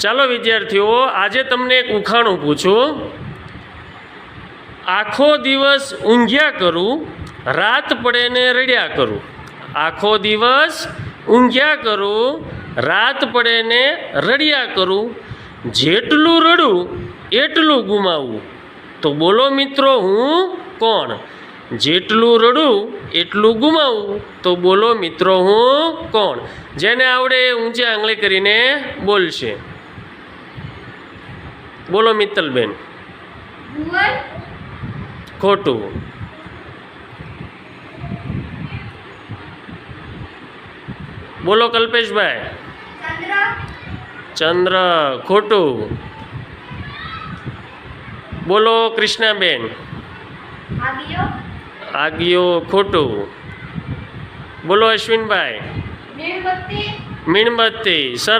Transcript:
ચાલો વિદ્યાર્થીઓ, આજે તમને એક ઉખાણું પૂછું. આખો દિવસ ઊંઘ્યા કરું, રાત પડે ને રડ્યા કરું. આખો દિવસ ઊંઘ્યા કરું, રાત પડે ને રડ્યા કરું. જેટલું રડું, એટલું ગુમાવું. તો બોલો મિત્રો, હું કોણ? જેટલું રડું, એટલું ગુમાવું. તો બોલો મિત્રો, હું કોણ? જેને આવડે એ ઊંચી આંગળી કરીને બોલશે. બોલો મિત્તલબેન. ખોટું. બોલો કલ્પેશભાઈ. ચંદ્ર. ખોટું. બોલો કૃષ્ણાબેન. આગિયો ખોટું. બોલો અશ્વિનભાઈ. મીણબત્તી. મીણબત્તી સરસ.